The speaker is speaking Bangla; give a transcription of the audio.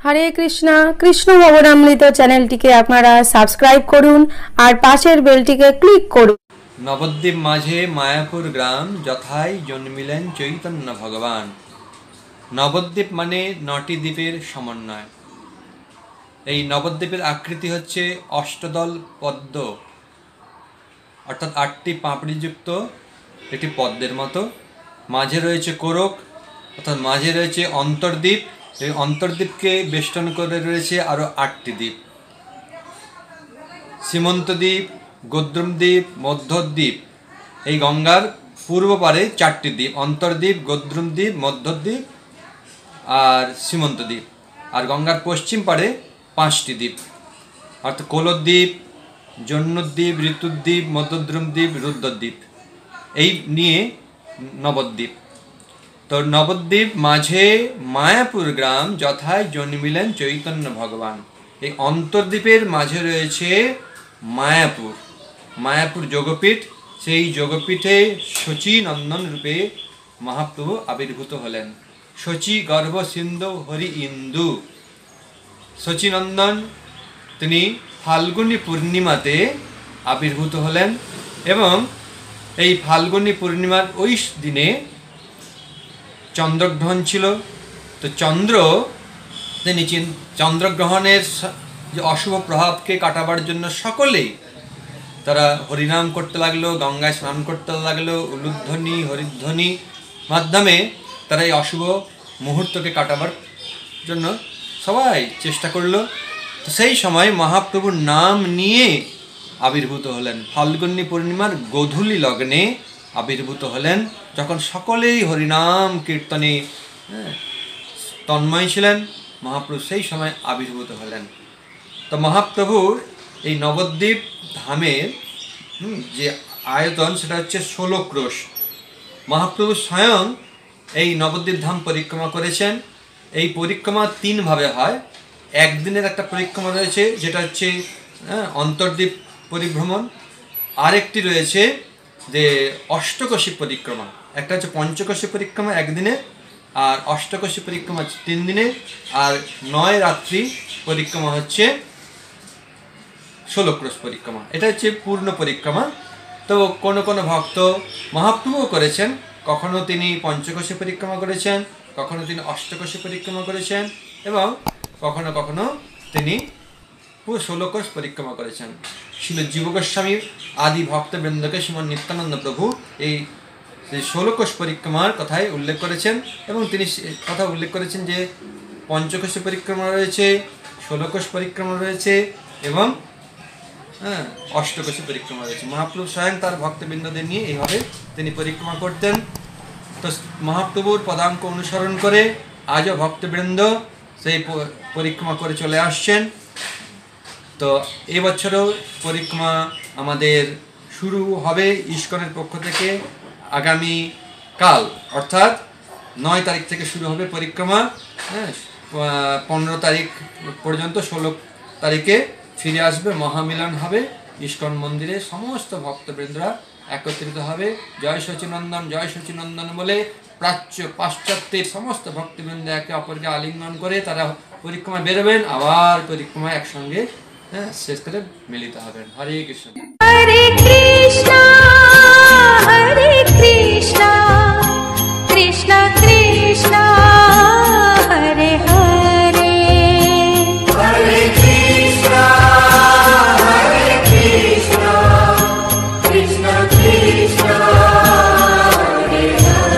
হরে কৃষ্ণা, কৃষ্ণ ভবনামৃত চ্যানেলটিকে আপনারা সাবস্ক্রাইব করুন আর পাশের বেলটিকে ক্লিক করুন। নবদ্বীপ মাঝে মায়াপুর গ্রাম যথাই জন্মিলেন চৈতন্য ভগবান। নবদ্বীপ মানে নটি দ্বীপের সমন্বয়। এই নবদ্বীপের আকৃতি হচ্ছে অষ্টদল পদ্ম, অর্থাৎ আটটি পাপড়িযুক্ত একটি পদ্মের মতো। মাঝে রয়েছে কোরক, অর্থাৎ মাঝে রয়েছে অন্তর্দ্বীপ এই অন্তর্দ্বীপকে বেষ্টন করে রয়েছে আরও আটটি দ্বীপ। সীমন্তদ্বীপ গোদ্রুমদ্বীপ মধ্যদ্বীপ এই গঙ্গার পূর্ব পারে চারটি দ্বীপ, অন্তর্দ্বীপ গোদ্রুমদ্বীপ মধ্যদ্বীপ আর সীমন্ত দ্বীপ। আর গঙ্গার পশ্চিম পারে পাঁচটি দ্বীপ। অর্থাৎ কোলদ্বীপ জন্মদ্বীপ ঋতুদ্বীপ মধ্যদ্রুমদ্বীপ রুদ্রদ্বীপ। এই নিয়ে নবদ্বীপ। তো নবদ্বীপ মাঝে মায়াপুর গ্রাম যথায় জন্মিলেন চৈতন্য ভগবান। এই অন্তর্দ্বীপের মাঝে রয়েছে মায়াপুর। মায়াপুর যোগপীঠ, সেই যোগপীঠে শচী নন্দন রূপে মহাপ্রভু আবির্ভূত হলেন। শচী গর্ভ সিন্ধু হরি ইন্দু। শচীনন্দন তিনি ফাল্গুনী পূর্ণিমাতে আবির্ভূত হলেন এবং এই ফাল্গুনী পূর্ণিমার ওই দিনে চন্দ্রগ্রহণ ছিল। তো চন্দ্র, তিনি চিন- চন্দ্রগ্রহণের যে অশুভ প্রভাবকে কাটাবার জন্য সকলেই তারা হরিনাম করতে লাগল, গঙ্গায় স্নান করতে লাগল, উলুধ্বনি, হরিধ্বনি মাধ্যমে তারা এই অশুভ মুহূর্তকে কাটাবার জন্য সবাই চেষ্টা করল। তো সেই সময় মহাপ্রভুর নাম নিয়ে আবির্ভূত হলেন। ফাল্গুনী পূর্ণিমার গোধূলি লগ্নে আবির্ভূত হলেন। যখন সকলেই হরিনাম কীর্তনে হ্যাঁ, তন্ময় ছিলেন মহাপ্রভু সেই সময় আবির্ভূত হলেন। তো মহাপ্রভুর এই নবদ্বীপ ধামের যে আয়তন সেটা হচ্ছে ষোলো ক্রোশ। মহাপ্রভু স্বয়ং এই নবদ্বীপ ধাম পরিক্রমা করেছেন। এই পরিক্রমা তিনভাবে হয়। একদিনের একটা পরিক্রমা রয়েছে যেটা হচ্ছে হ্যাঁ, অন্তর্দ্বীপ পরিভ্রমণ। আরেকটি রয়েছে যে অষ্টকোশী পরিক্রমা। একটা হচ্ছে পঞ্চকোশী পরিক্রমা একদিনে, আর অষ্টকোশী পরিক্রমা হচ্ছে তিন দিনে, আর নয় রাত্রি পরিক্রমা হচ্ছে ষোলো পরিক্রমা। এটা হচ্ছে পূর্ণ পরিক্রমা। তো কোনো কোনো ভক্ত মহাপ্রভুও করেছেন। কখনো তিনি পঞ্চকোশী পরিক্রমা করেছেন, কখনো তিনি অষ্টকোশী পরিক্রমা করেছেন, এবং কখনো কখনো তিনি পুরো ষোলো কোষ পরিক্রমা করেছেন। ছিল জীব গোস্বামী আদি ভক্তবৃন্দকে শ্রীমন নিত্যানন্দ প্রভু এই সেই ষোলো কোষ পরিক্রমার কথাই উল্লেখ করেছেন এবং তিনি কথা উল্লেখ করেছেন যে পঞ্চকোশী পরিক্রমা রয়েছে ষোলো কোষ পরিক্রমা রয়েছে এবং হ্যাঁ অষ্টকোশী পরিক্রমা রয়েছে। মহাপ্রভু স্বয়ং তার ভক্তবৃন্দদের নিয়ে এইভাবে তিনি পরিক্রমা করতেন। তো মহাপ্রভুর পদাঙ্ক অনুসরণ করে আজও ভক্তবৃন্দ সেই পরিক্রমা করে চলে আসছেন। তো এবছরও পরিক্রমা আমাদের শুরু হবে ইস্কনের পক্ষ থেকে আগামী কাল, অর্থাৎ নয় তারিখ থেকে শুরু হবে পরিক্রমা হ্যাঁ পনেরো তারিখ পর্যন্ত ষোলো তারিখে ফিরে আসবে, মহামিলন হবে, ইস্কন মন্দিরে সমস্ত ভক্তবৃন্দরা একত্রিত হবে। জয় সচিনন্দন জয় সচিনন্দন বলে প্রাচ্য পাশ্চাত্যের সমস্ত ভক্তবৃন্দ একে অপরকে আলিঙ্গন করে তারা পরিক্রমা বেরোবেন, আবার পরিক্রমা একসঙ্গে शेषकृत मिलिता तो हरे कृष्ण। हरे कृष्ण।